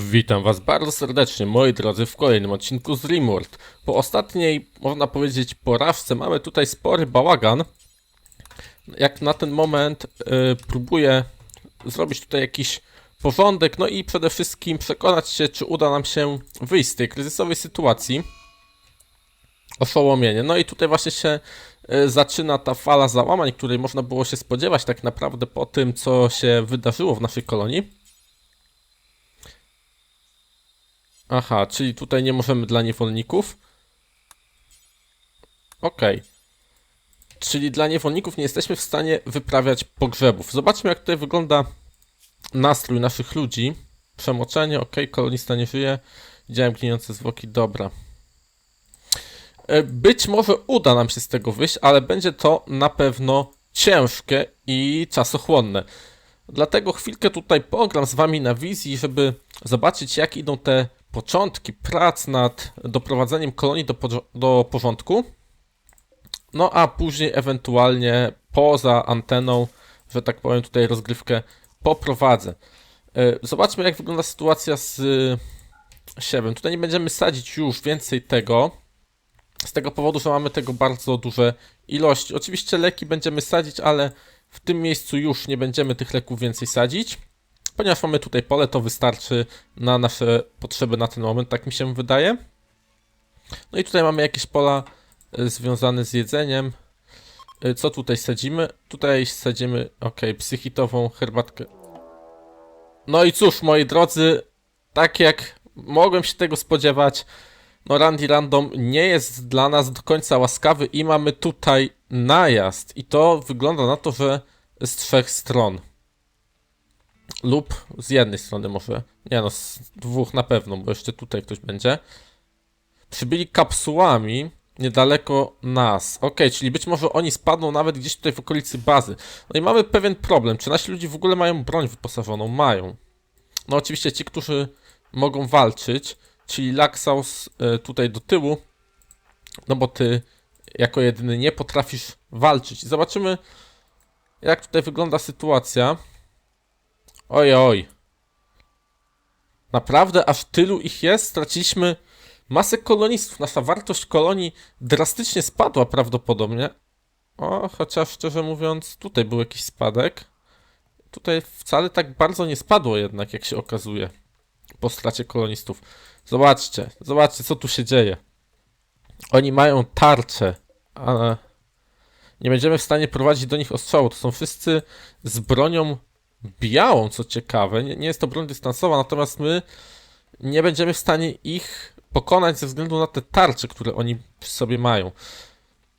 Witam Was bardzo serdecznie, moi drodzy, w kolejnym odcinku z Rimworld. Po ostatniej, można powiedzieć, porażce mamy tutaj spory bałagan. Jak na ten moment y, próbuję zrobić tutaj jakiś porządek, no i przede wszystkim przekonać się, czy uda nam się wyjść z tej kryzysowej sytuacji. Oszołomienie. No i tutaj właśnie się y, zaczyna ta fala załamań, której można było się spodziewać tak naprawdę po tym, co się wydarzyło w naszej kolonii. Aha, czyli tutaj nie możemy dla niewolników. Okej. Czyli dla niewolników nie jesteśmy w stanie wyprawiać pogrzebów. Zobaczmy, jak tutaj wygląda nastrój naszych ludzi. Przemoczenie, ok, kolonista nie żyje. Widziałem gnijące zwłoki, dobra. E, Być może uda nam się z tego wyjść, ale będzie to na pewno ciężkie i czasochłonne. Dlatego chwilkę tutaj pogram z wami na wizji, żeby zobaczyć, jak idą te początki prac nad doprowadzeniem kolonii do, do porządku. No a później ewentualnie poza anteną, że tak powiem, tutaj rozgrywkę poprowadzę. E, Zobaczmy, jak wygląda sytuacja z siewem. Tutaj nie będziemy sadzić już więcej tego. Z tego powodu, że mamy tego bardzo duże ilości. Oczywiście leki będziemy sadzić, ale w tym miejscu już nie będziemy tych leków więcej sadzić. Ponieważ mamy tutaj pole, to wystarczy na nasze potrzeby na ten moment, tak mi się wydaje. No i tutaj mamy jakieś pola y, związane z jedzeniem. Y, Co tutaj sadzimy? Tutaj sadzimy, ok, psychitową herbatkę. No i cóż, moi drodzy, tak jak mogłem się tego spodziewać, no Randy Random nie jest dla nas do końca łaskawy i mamy tutaj najazd. I to wygląda na to, że z trzech stron. Lub z jednej strony może. Nie no, z dwóch na pewno, bo jeszcze tutaj ktoś będzie. Przybyli kapsułami niedaleko nas. Ok, czyli być może oni spadną nawet gdzieś tutaj w okolicy bazy. No i mamy pewien problem. Czy nasi ludzie w ogóle mają broń wyposażoną? Mają. No oczywiście ci, którzy mogą walczyć, czyli Laxaus y, tutaj do tyłu, no bo ty jako jedyny nie potrafisz walczyć. Zobaczymy, jak tutaj wygląda sytuacja. Oj, oj. Naprawdę aż tylu ich jest? Straciliśmy masę kolonistów. Nasza wartość kolonii drastycznie spadła prawdopodobnie. O, chociaż szczerze mówiąc, tutaj był jakiś spadek. Tutaj wcale tak bardzo nie spadło jednak, jak się okazuje. Po stracie kolonistów. Zobaczcie, zobaczcie, co tu się dzieje. Oni mają tarcze, ale nie będziemy w stanie prowadzić do nich ostrzału. To są wszyscy z bronią białą, co ciekawe. Nie, nie jest to broń dystansowa, natomiast my nie będziemy w stanie ich pokonać ze względu na te tarcze, które oni przy sobie mają.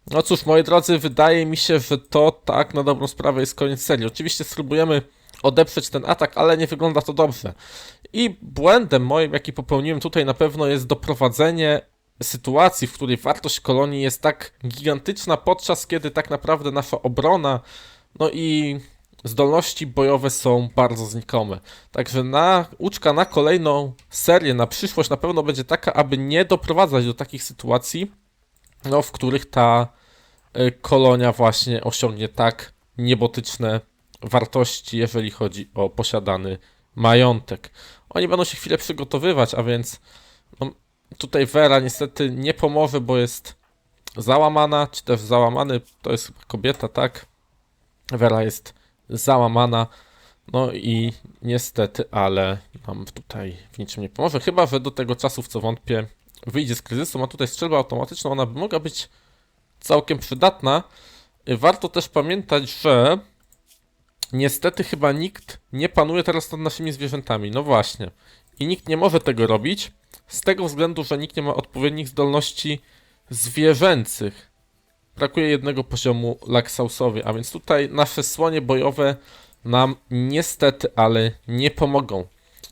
No cóż, moi drodzy, wydaje mi się, że to tak na dobrą sprawę jest koniec serii. Oczywiście spróbujemy odeprzeć ten atak, ale nie wygląda to dobrze. I błędem moim, jaki popełniłem tutaj na pewno jest doprowadzenie sytuacji, w której wartość kolonii jest tak gigantyczna, podczas kiedy tak naprawdę nasza obrona, no i zdolności bojowe są bardzo znikome. Także na, uczka na kolejną serię, na przyszłość na pewno będzie taka, aby nie doprowadzać do takich sytuacji, no, w których ta y, kolonia właśnie osiągnie tak niebotyczne wartości, jeżeli chodzi o posiadany majątek. Oni będą się chwilę przygotowywać, a więc no, tutaj Vera niestety nie pomoże, bo jest załamana, czy też załamany, to jest kobieta, tak? Vera jest załamana, no i niestety, ale nam tutaj w niczym nie pomoże, chyba, że do tego czasu, w co wątpię, wyjdzie z kryzysu, ma tutaj strzelbę automatyczną, ona by mogła być całkiem przydatna. Warto też pamiętać, że niestety chyba nikt nie panuje teraz nad naszymi zwierzętami. No właśnie. I nikt nie może tego robić, z tego względu, że nikt nie ma odpowiednich zdolności zwierzęcych. Brakuje jednego poziomu Laxausowi, a więc tutaj nasze słonie bojowe nam niestety, ale nie pomogą.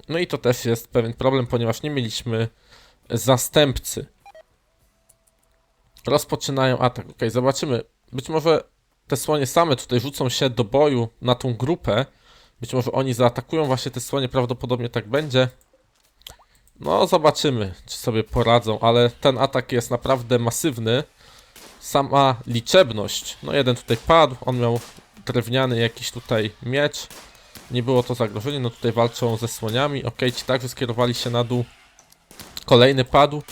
No i to też jest pewien problem, ponieważ nie mieliśmy zastępcy. Rozpoczynają atak. Ok, zobaczymy. Być może te słonie same tutaj rzucą się do boju na tą grupę. Być może oni zaatakują właśnie te słonie, prawdopodobnie tak będzie. No, zobaczymy, czy sobie poradzą, ale ten atak jest naprawdę masywny. Sama liczebność. No, jeden tutaj padł, on miał drewniany jakiś tutaj miecz. nie było to zagrożenie. No tutaj walczą ze słoniami. Okej, ci także skierowali się na dół. Kolejny padł.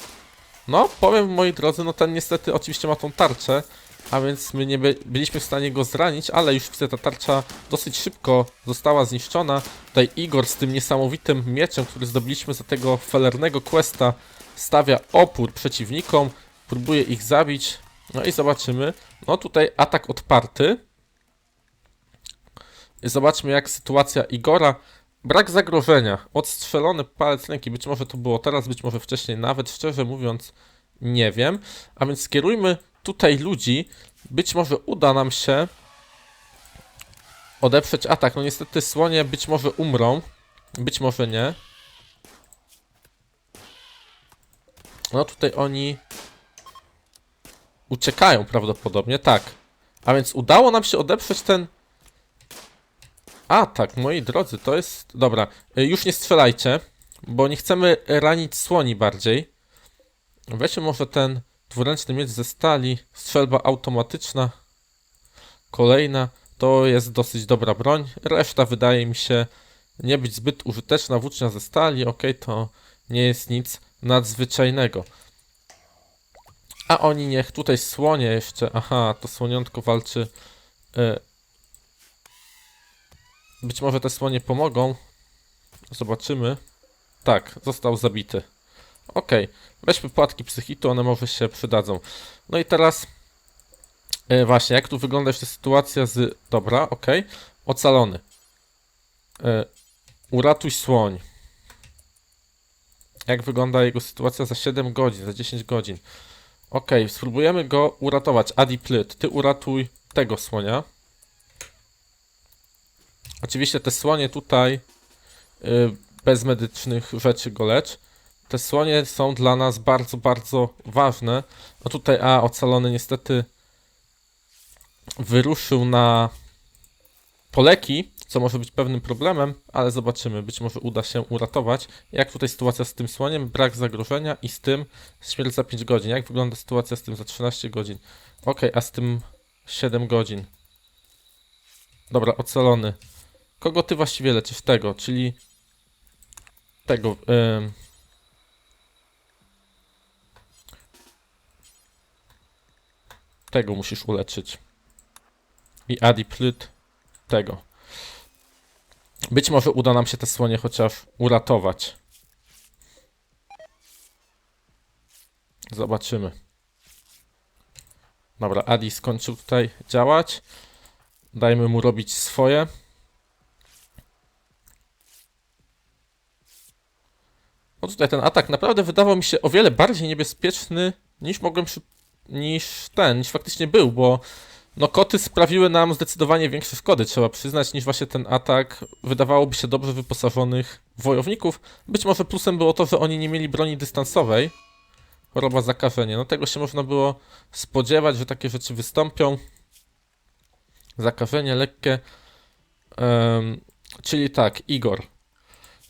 No, powiem moi drodzy, no ten niestety oczywiście ma tą tarczę, a więc my nie by, byliśmy w stanie go zranić, ale już widzę, ta tarcza dosyć szybko została zniszczona. Tutaj Igor z tym niesamowitym mieczem, który zdobyliśmy za tego felernego questa, stawia opór przeciwnikom, próbuje ich zabić. No i zobaczymy. No tutaj atak odparty. Zobaczmy jak sytuacja Igora. Brak zagrożenia. Odstrzelony palec ręki. Być może to było teraz, być może wcześniej. Nawet szczerze mówiąc, nie wiem. A więc skierujmy tutaj ludzi. Być może uda nam się odeprzeć atak. No niestety słonie być może umrą. Być może nie. No tutaj oni uciekają prawdopodobnie, tak. A więc udało nam się odeprzeć ten atak, moi drodzy, to jest... Dobra, y, już nie strzelajcie, bo nie chcemy ranić słoni bardziej. Weźmy może ten dwuręczny miecz ze stali, strzelba automatyczna. Kolejna, to jest dosyć dobra broń. Reszta wydaje mi się nie być zbyt użyteczna. Włócznia ze stali, ok, to nie jest nic nadzwyczajnego. A oni niech tutaj słonie jeszcze. Aha, to słoniątko walczy. E, być może te słonie pomogą. Zobaczymy. Tak, został zabity. Okej, weźmy płatki psychitu, one może się przydadzą. No i teraz e, właśnie, jak tu wygląda jeszcze sytuacja z... Dobra, okej. Ocalony. E, uratuj słoń. Jak wygląda jego sytuacja za 7 godzin, za 10 godzin. Okej, spróbujemy go uratować. Adi Plyt, ty uratuj tego słonia. Oczywiście te słonie tutaj y, bez medycznych rzeczy go lecz. Te słonie są dla nas bardzo, bardzo ważne. No tutaj, a ocalony niestety wyruszył na poleki, co może być pewnym problemem, ale zobaczymy. Być może uda się uratować. Jak tutaj sytuacja z tym słoniem? Brak zagrożenia i z tym śmierć za 5 godzin. Jak wygląda sytuacja z tym za 13 godzin? Ok, a z tym 7 godzin. Dobra, ocalony. Kogo ty właściwie leczysz? Tego, czyli tego. Ym... Tego musisz uleczyć. I Adi Plyt tego. Być może uda nam się te słonie chociaż uratować. Zobaczymy. Dobra, Adi skończył tutaj działać. Dajmy mu robić swoje. No tutaj ten atak naprawdę wydawał mi się o wiele bardziej niebezpieczny niż mogłem przy... niż ten, niż faktycznie był, bo no koty sprawiły nam zdecydowanie większe szkody, trzeba przyznać, niż właśnie ten atak wydawałoby się dobrze wyposażonych wojowników. Być może plusem było to, że oni nie mieli broni dystansowej. Choroba zakażenie. No tego się można było spodziewać, że takie rzeczy wystąpią. Zakażenie lekkie. Um, czyli tak, Igor.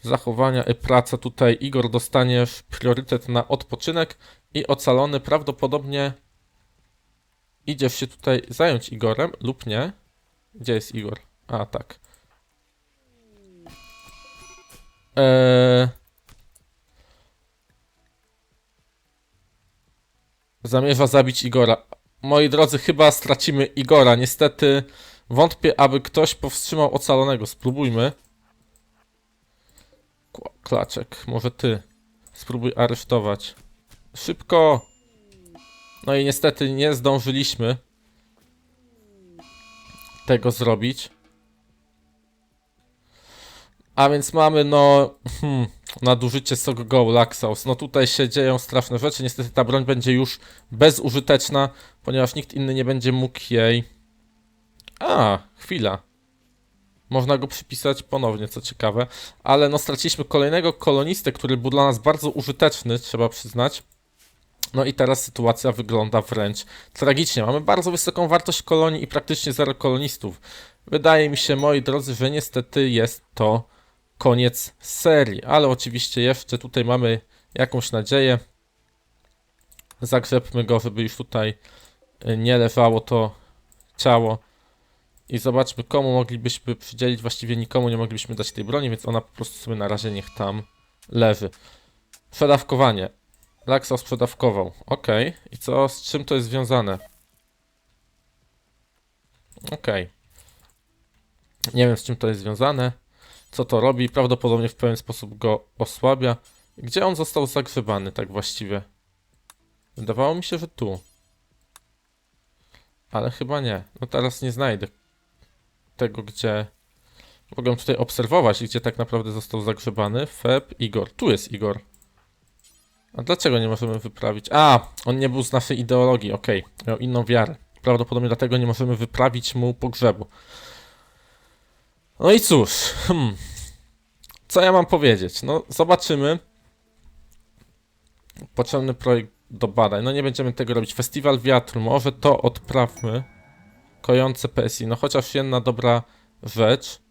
Zachowania i praca tutaj. Igor dostaniesz priorytet na odpoczynek i ocalony prawdopodobnie idziesz się tutaj zająć Igorem lub nie. Gdzie jest Igor? A, tak. Eee... Zamierza zabić Igora. Moi drodzy, chyba stracimy Igora. Niestety wątpię, aby ktoś powstrzymał ocalonego. Spróbujmy. Klaczek, może ty. Spróbuj aresztować. Szybko! No i niestety nie zdążyliśmy tego zrobić. A więc mamy no hmm, nadużycie Sog Go Laxaus. No tutaj się dzieją straszne rzeczy. Niestety ta broń będzie już bezużyteczna, ponieważ nikt inny nie będzie mógł jej... A, chwila. Można go przypisać ponownie, co ciekawe. Ale no straciliśmy kolejnego kolonistę, który był dla nas bardzo użyteczny, trzeba przyznać. No i teraz sytuacja wygląda wręcz tragicznie. Mamy bardzo wysoką wartość kolonii i praktycznie zero kolonistów. Wydaje mi się, moi drodzy, że niestety jest to koniec serii, ale oczywiście jeszcze tutaj mamy jakąś nadzieję. Zagrzebmy go, żeby już tutaj y, nie leżało to ciało. I zobaczmy, komu moglibyśmy przydzielić. Właściwie nikomu nie moglibyśmy dać tej broni, więc ona po prostu sobie na razie niech tam leży. Przedawkowanie. Laxo sprzedawkował. Okej. I co, z czym to jest związane? Okej. Nie wiem, z czym to jest związane. Co to robi? Prawdopodobnie w pewien sposób go osłabia. Gdzie on został zagrzebany, tak właściwie? Wydawało mi się, że tu. Ale chyba nie. No teraz nie znajdę tego, gdzie... Mogę tutaj obserwować, gdzie tak naprawdę został zagrzebany. Feb, Igor. Tu jest Igor. A dlaczego nie możemy wyprawić? A, on nie był z naszej ideologii, okej. Miał inną wiarę. Prawdopodobnie dlatego nie możemy wyprawić mu pogrzebu. No i cóż, hmm. Co ja mam powiedzieć? No, zobaczymy. Potrzebny projekt do badań. No nie będziemy tego robić. Festiwal wiatru, może to odprawmy. Kojące PSI, no chociaż jedna dobra rzecz.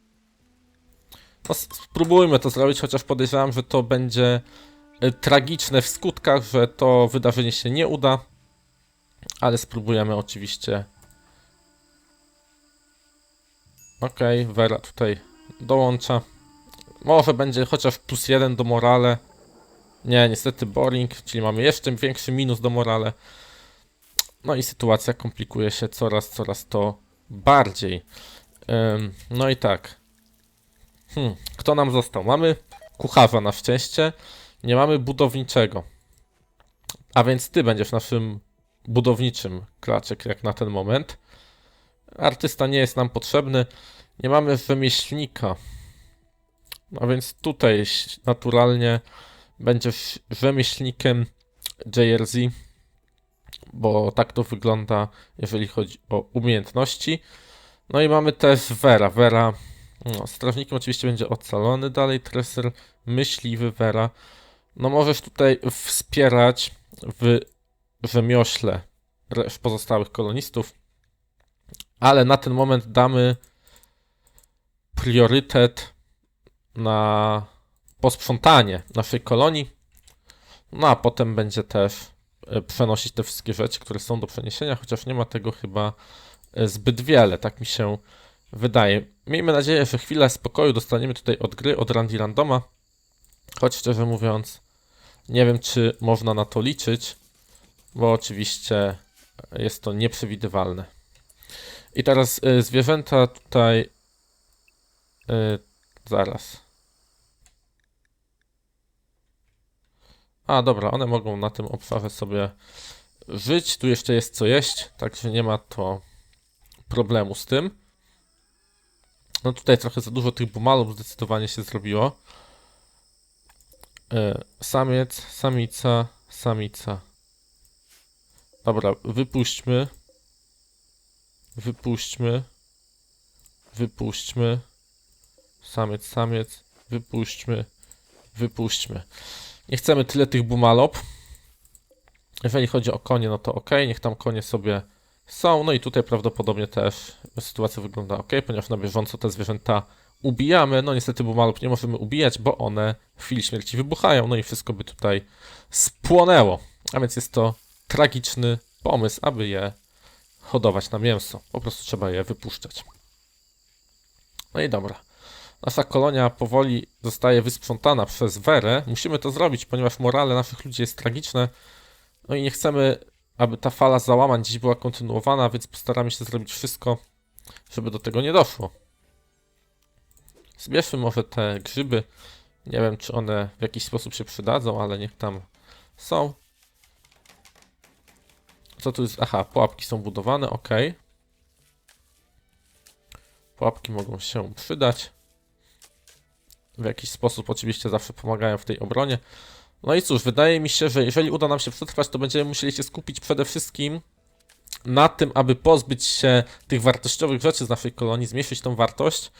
No spróbujmy to zrobić, chociaż podejrzewam, że to będzie tragiczne w skutkach, że to wydarzenie się nie uda. Ale spróbujemy oczywiście. Okej, Vera tutaj dołącza. Może będzie chociaż plus jeden do morale. Nie, niestety boring, czyli mamy jeszcze większy minus do morale. No i sytuacja komplikuje się coraz, coraz to bardziej. No i tak. Hmm, kto nam został? Mamy kucharza na szczęście. Nie mamy budowniczego. A więc ty będziesz naszym budowniczym klaczek jak na ten moment. Artysta nie jest nam potrzebny. Nie mamy rzemieślnika. A więc tutaj naturalnie będziesz rzemieślnikiem JRZ, bo tak to wygląda, jeżeli chodzi o umiejętności. No i mamy też Vera. Vera, no, strażnikiem oczywiście będzie ocalony dalej, treser, myśliwy Vera. No możesz tutaj wspierać w rzemiośle pozostałych kolonistów, ale na ten moment damy priorytet na posprzątanie naszej kolonii. No a potem będzie też e, przenosić te wszystkie rzeczy, które są do przeniesienia, chociaż nie ma tego chyba e, zbyt wiele, tak mi się wydaje. Miejmy nadzieję, że chwilę spokoju dostaniemy tutaj od gry, od Randy Randoma, choć szczerze mówiąc nie wiem, czy można na to liczyć, bo oczywiście jest to nieprzewidywalne. I teraz y, zwierzęta tutaj. Y, zaraz. A, dobra, one mogą na tym obszarze sobie żyć. Tu jeszcze jest co jeść, także nie ma to problemu z tym. No tutaj trochę za dużo tych bumalów zdecydowanie się zrobiło. E, Samiec, samica, samica. Dobra, wypuśćmy. Wypuśćmy. Wypuśćmy. Samiec, samiec. Wypuśćmy. Wypuśćmy. Nie chcemy tyle tych bumalop. Jeżeli chodzi o konie, no to ok, niech tam konie sobie są. No i tutaj prawdopodobnie też sytuacja wygląda ok, ponieważ na bieżąco te zwierzęta ubijamy. No niestety bumalop nie możemy ubijać, bo one w chwili śmierci wybuchają. No i wszystko by tutaj spłonęło. A więc jest to tragiczny pomysł, aby je hodować na mięso. Po prostu trzeba je wypuszczać. No i dobra. Nasza kolonia powoli zostaje wysprzątana przez Werę. Musimy to zrobić, ponieważ morale naszych ludzi jest tragiczne. No i nie chcemy, aby ta fala załamań dziś była kontynuowana, więc postaramy się zrobić wszystko, żeby do tego nie doszło. Zbierzmy może te grzyby. Nie wiem, czy one w jakiś sposób się przydadzą, ale niech tam są. Co tu jest? Aha, pułapki są budowane, ok. Pułapki mogą się przydać. W jakiś sposób oczywiście zawsze pomagają w tej obronie. No i cóż, wydaje mi się, że jeżeli uda nam się przetrwać, to będziemy musieli się skupić przede wszystkim na tym, aby pozbyć się tych wartościowych rzeczy z naszej kolonii, zmniejszyć tą wartość.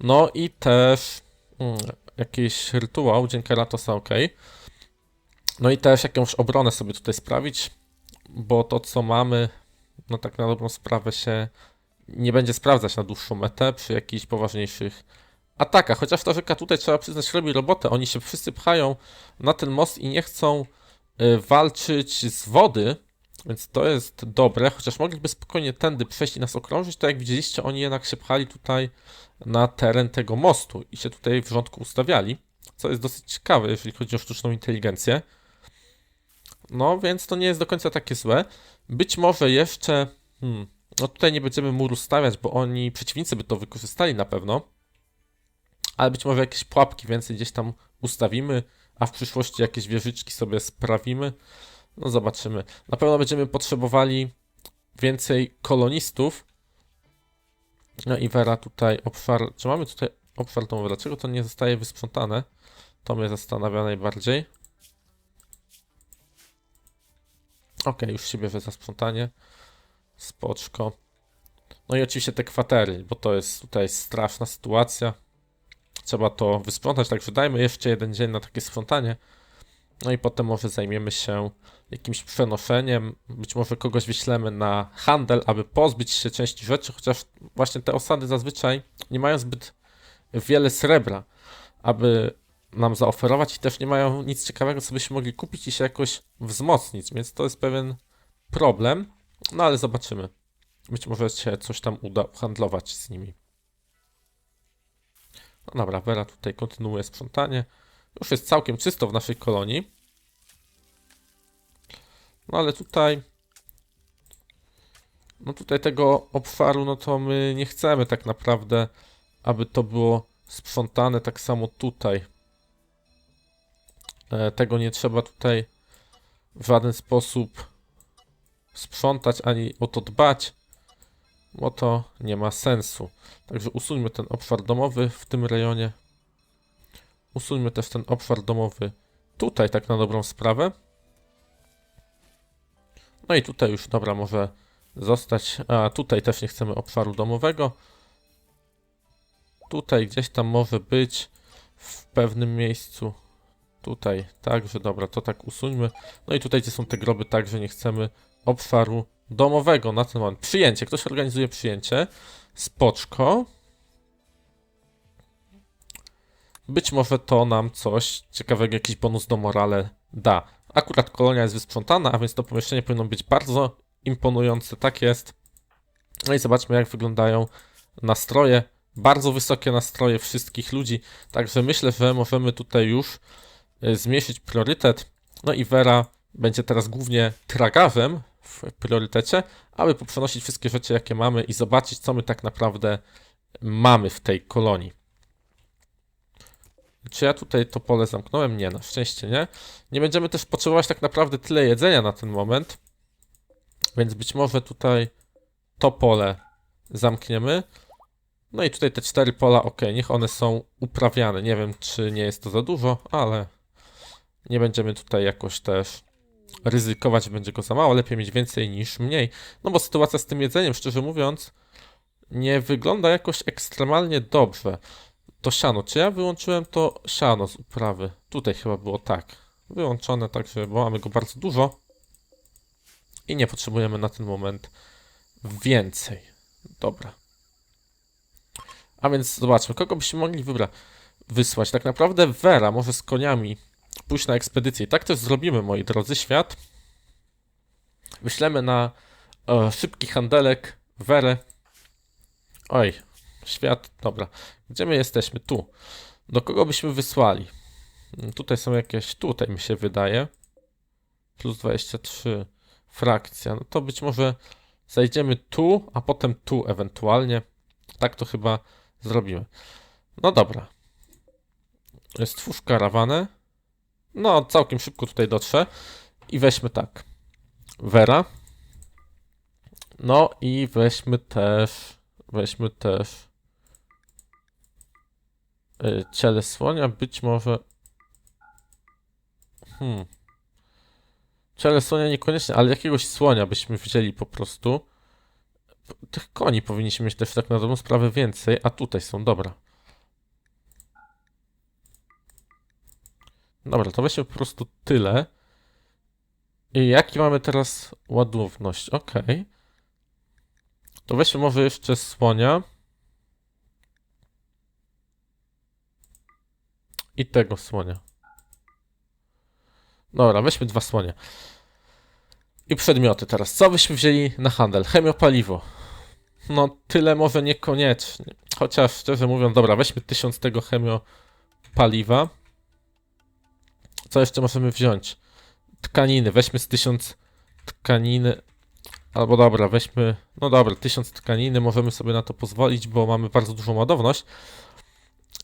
No i też mm, jakiś rytuał, Dzień Keratosa, ok. No i też jakąś obronę sobie tutaj sprawić, bo to co mamy, no tak na dobrą sprawę się nie będzie sprawdzać na dłuższą metę przy jakichś poważniejszych atakach. Chociaż ta rzeka tutaj trzeba przyznać robi robotę. Oni się wszyscy pchają na ten most i nie chcą y, walczyć z wody, Więc to jest dobre, chociaż mogliby spokojnie tędy przejść i nas okrążyć, to jak widzieliście, oni jednak się pchali tutaj na teren tego mostu i się tutaj w rządku ustawiali, co jest dosyć ciekawe, jeżeli chodzi o sztuczną inteligencję. No, więc to nie jest do końca takie złe. Być może jeszcze, hmm, no tutaj nie będziemy muru stawiać, bo oni, przeciwnicy by to wykorzystali na pewno, ale być może jakieś pułapki więcej gdzieś tam ustawimy, a w przyszłości jakieś wieżyczki sobie sprawimy. No zobaczymy. Na pewno będziemy potrzebowali więcej kolonistów. No i Vera tutaj obszar. Czy mamy tutaj obszar domowy? Dlaczego to nie zostaje wysprzątane? To mnie zastanawia najbardziej. Ok, już się bierze za sprzątanie. Spoczko. No i oczywiście te kwatery, bo to jest tutaj straszna sytuacja. Trzeba to wysprzątać, także dajmy jeszcze jeden dzień na takie sprzątanie. No i potem może zajmiemy się jakimś przenoszeniem. Być może kogoś wyślemy na handel, aby pozbyć się części rzeczy, chociaż właśnie te osady zazwyczaj nie mają zbyt wiele srebra, aby nam zaoferować i też nie mają nic ciekawego, co byśmy mogli kupić i się jakoś wzmocnić, więc to jest pewien problem. No ale zobaczymy. Być może się coś tam uda handlować z nimi. No dobra, Vera tutaj kontynuuje sprzątanie. Już jest całkiem czysto w naszej kolonii. No ale tutaj... No tutaj tego obszaru, no to my nie chcemy tak naprawdę, aby to było sprzątane tak samo tutaj. E, tego nie trzeba tutaj w żaden sposób sprzątać ani o to dbać, bo to nie ma sensu. Także usuńmy ten obszar domowy w tym rejonie. Usuńmy też ten obszar domowy tutaj, tak na dobrą sprawę. No i tutaj już, dobra, może zostać. A tutaj też nie chcemy obszaru domowego. Tutaj gdzieś tam może być w pewnym miejscu. Tutaj, także dobra, to tak usuńmy. No i tutaj, gdzie są te groby, także nie chcemy obszaru domowego na ten moment. Przyjęcie, ktoś organizuje przyjęcie. Spoczko. Być może to nam coś ciekawego, jakiś bonus do morale da. Akurat kolonia jest wysprzątana, a więc to pomieszczenie powinno być bardzo imponujące. Tak jest. No i zobaczmy, jak wyglądają nastroje. Bardzo wysokie nastroje wszystkich ludzi. Także myślę, że możemy tutaj już y, zmniejszyć priorytet. No i Vera będzie teraz głównie tragarzem w priorytecie, aby poprzenosić wszystkie rzeczy, jakie mamy i zobaczyć, co my tak naprawdę mamy w tej kolonii. Czy ja tutaj to pole zamknąłem? Nie, na szczęście nie. Nie będziemy też potrzebować tak naprawdę tyle jedzenia na ten moment. Więc być może tutaj to pole zamkniemy. No i tutaj te cztery pola, ok, niech one są uprawiane. Nie wiem, czy nie jest to za dużo, ale nie będziemy tutaj jakoś też ryzykować, będzie go za mało. Lepiej mieć więcej niż mniej. No bo sytuacja z tym jedzeniem, szczerze mówiąc, nie wygląda jakoś ekstremalnie dobrze to siano. Czy ja wyłączyłem to siano z uprawy? Tutaj chyba było tak. Wyłączone, także bo mamy go bardzo dużo. I nie potrzebujemy na ten moment więcej. Dobra. A więc zobaczmy, kogo byśmy mogli wybrać, wysłać. Tak naprawdę Vera może z koniami pójść na ekspedycję. I tak też zrobimy, moi drodzy, świat. Wyślemy na e, szybki handelek Werę. Oj, Świat, dobra. Gdzie my jesteśmy? Tu. Do kogo byśmy wysłali? Mm, tutaj są jakieś, tutaj mi się wydaje. Plus 23 frakcja. No to być może zajdziemy tu, a potem tu ewentualnie. Tak to chyba zrobimy. No dobra. Stwórz karawanę. No, całkiem szybko tutaj dotrze. I weźmy tak. Vera. No i weźmy też, weźmy też ciele słonia, być może... Hmm. Ciele słonia niekoniecznie, ale jakiegoś słonia byśmy wzięli po prostu. Tych koni powinniśmy mieć też tak na dobrą sprawę więcej, a tutaj są, dobra. Dobra, to weźmy po prostu tyle. I jaki mamy teraz ładowność? Ok. To weźmy może jeszcze słonia. I tego słonia. Dobra, weźmy dwa słonie. I przedmioty teraz. Co byśmy wzięli na handel? Chemiopaliwo. No, tyle może niekoniecznie. Chociaż szczerze mówiąc, dobra, weźmy 1000 tego chemiopaliwa. Co jeszcze możemy wziąć? Tkaniny. Weźmy z 1000 tkaniny. Albo dobra, weźmy. No dobra, 1000 tkaniny. Możemy sobie na to pozwolić, bo mamy bardzo dużą ładowność.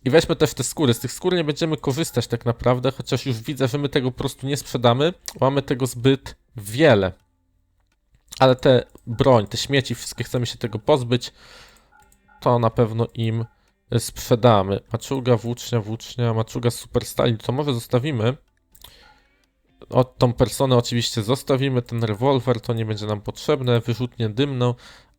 I weźmy też te skóry. Z tych skór nie będziemy korzystać tak naprawdę, chociaż już widzę, że my tego po prostu nie sprzedamy. Mamy tego zbyt wiele. Ale te broń, te śmieci, wszystkie chcemy się tego pozbyć. To na pewno im sprzedamy. Maczuga, włócznia, włócznia, maczuga super stali. To może zostawimy. O, tą personę oczywiście zostawimy. Ten rewolwer to nie będzie nam potrzebne. Wyrzutnię dymną.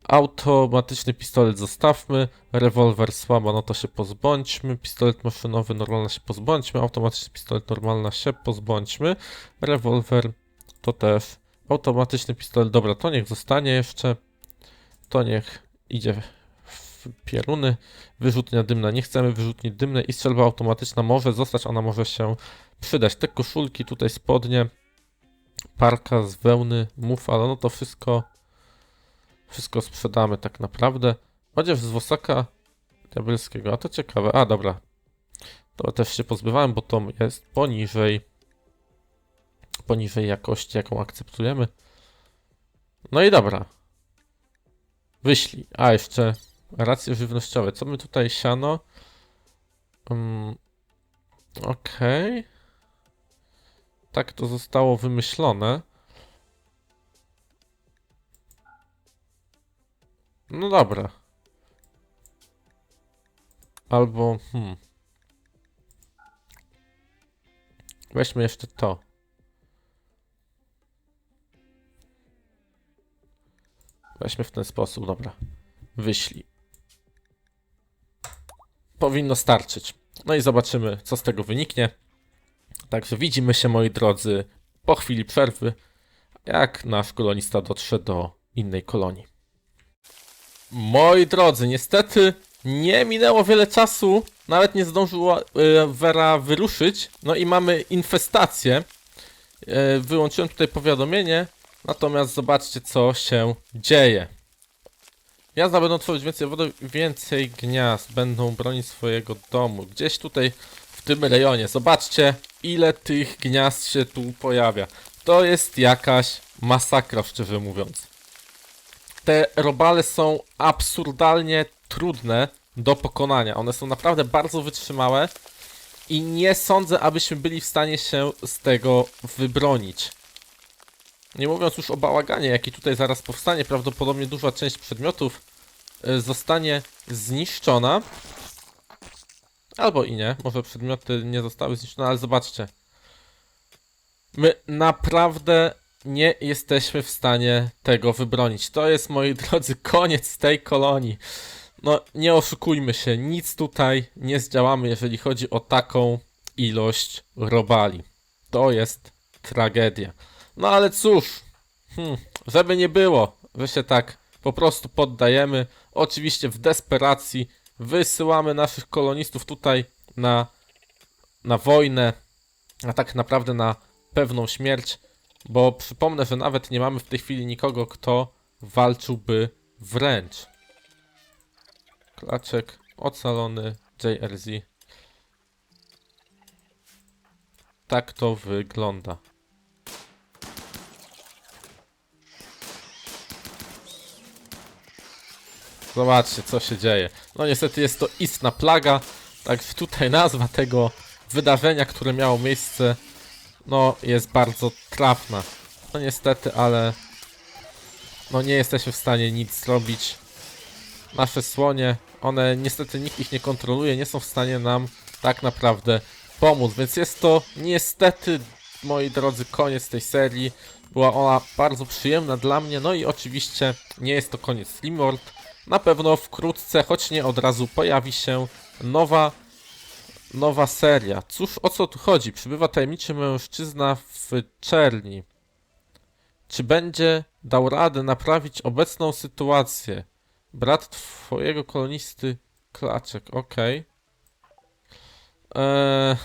Automatyczny pistolet zostawmy. Rewolwer słaba, no to się pozbądźmy. Pistolet maszynowy normalna się pozbądźmy. Automatyczny pistolet normalna się pozbądźmy. Rewolwer to też. Automatyczny pistolet, dobra, to niech zostanie jeszcze. To niech idzie w pieruny. Wyrzutnia dymna, nie chcemy wyrzutni dymnej i strzelba automatyczna może zostać, ona może się przydać. Te koszulki, tutaj spodnie, parka z wełny, ale no to wszystko wszystko sprzedamy tak naprawdę. Chociaż z Wosaka Diabelskiego, a to ciekawe. A, dobra. To też się pozbywałem, bo to jest poniżej poniżej jakości, jaką akceptujemy. No i dobra. Wyślij. A, jeszcze racje żywnościowe. Co my tutaj siano? Um, Okej. Tak to zostało wymyślone. No dobra. Albo, hmm. Weźmy jeszcze to. Weźmy w ten sposób, dobra. Wyślij. Powinno starczyć. No i zobaczymy, co z tego wyniknie. Także widzimy się, moi drodzy, po chwili przerwy, jak nasz kolonista dotrze do innej kolonii. Moi drodzy, niestety nie minęło wiele czasu, nawet nie zdążyła y, Vera wyruszyć. No i mamy infestację. Y, wyłączyłem tutaj powiadomienie, natomiast zobaczcie co się dzieje. Gniazda będą tworzyć więcej wody, więcej gniazd, będą bronić swojego domu. Gdzieś tutaj w tym rejonie, zobaczcie ile tych gniazd się tu pojawia. To jest jakaś masakra, szczerze mówiąc te robale są absurdalnie trudne do pokonania. One są naprawdę bardzo wytrzymałe i nie sądzę, abyśmy byli w stanie się z tego wybronić. Nie mówiąc już o bałaganie, jaki tutaj zaraz powstanie, prawdopodobnie duża część przedmiotów y, zostanie zniszczona. Albo i nie, może przedmioty nie zostały zniszczone, ale zobaczcie. My naprawdę nie jesteśmy w stanie tego wybronić. To jest, moi drodzy, koniec tej kolonii. No, nie oszukujmy się, nic tutaj nie zdziałamy, jeżeli chodzi o taką ilość robali. To jest tragedia. No ale cóż, hmm, żeby nie było, że się tak po prostu poddajemy. Oczywiście w desperacji wysyłamy naszych kolonistów tutaj na, na wojnę, a tak naprawdę na pewną śmierć. Bo przypomnę, że nawet nie mamy w tej chwili nikogo, kto walczyłby wręcz. Klaczek ocalony JRZ. Tak to wygląda. Zobaczcie, co się dzieje. No niestety jest to istna plaga. Tak tutaj nazwa tego wydarzenia, które miało miejsce no jest bardzo trafna. No niestety, ale no nie jesteśmy w stanie nic zrobić. Nasze słonie, one niestety nikt ich nie kontroluje, nie są w stanie nam tak naprawdę pomóc, więc jest to niestety, moi drodzy, koniec tej serii. Była ona bardzo przyjemna dla mnie, no i oczywiście nie jest to koniec Slimworld. Na pewno wkrótce, choć nie od razu, pojawi się nowa Nowa seria. Cóż, o co tu chodzi? Przybywa tajemniczy mężczyzna w czerni. Czy będzie dał radę naprawić obecną sytuację? Brat twojego kolonisty Klaczek, okej. Okay. Eee...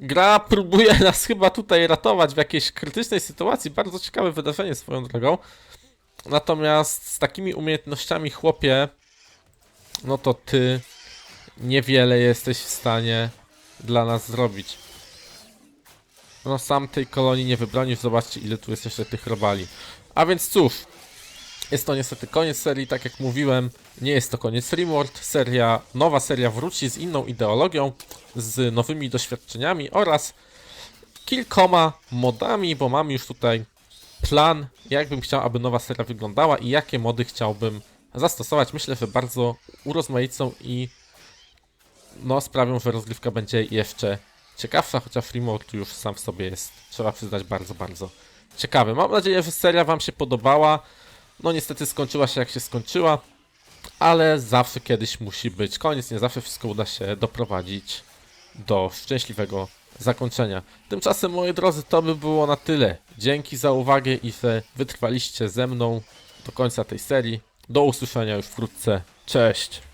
Gra próbuje nas chyba tutaj ratować w jakiejś krytycznej sytuacji. Bardzo ciekawe wydarzenie swoją drogą. Natomiast z takimi umiejętnościami, chłopie, no to ty niewiele jesteś w stanie dla nas zrobić. No sam tej kolonii nie wybronisz, zobaczcie ile tu jest jeszcze tych robali. A więc cóż, jest to niestety koniec serii, tak jak mówiłem, nie jest to koniec Rimworld, seria, nowa seria wróci z inną ideologią, z nowymi doświadczeniami oraz kilkoma modami, bo mam już tutaj plan, jak bym chciał, aby nowa seria wyglądała i jakie mody chciałbym zastosować. Myślę, że bardzo urozmaicą i no sprawią, że rozgrywka będzie jeszcze ciekawsza, chociaż Rimworld już sam w sobie jest, trzeba przyznać, bardzo, bardzo ciekawy. Mam nadzieję, że seria Wam się podobała. No niestety skończyła się jak się skończyła, ale zawsze kiedyś musi być koniec, nie zawsze wszystko uda się doprowadzić do szczęśliwego zakończenia. Tymczasem, moi drodzy, to by było na tyle. Dzięki za uwagę i że wytrwaliście ze mną do końca tej serii. Do usłyszenia już wkrótce. Cześć!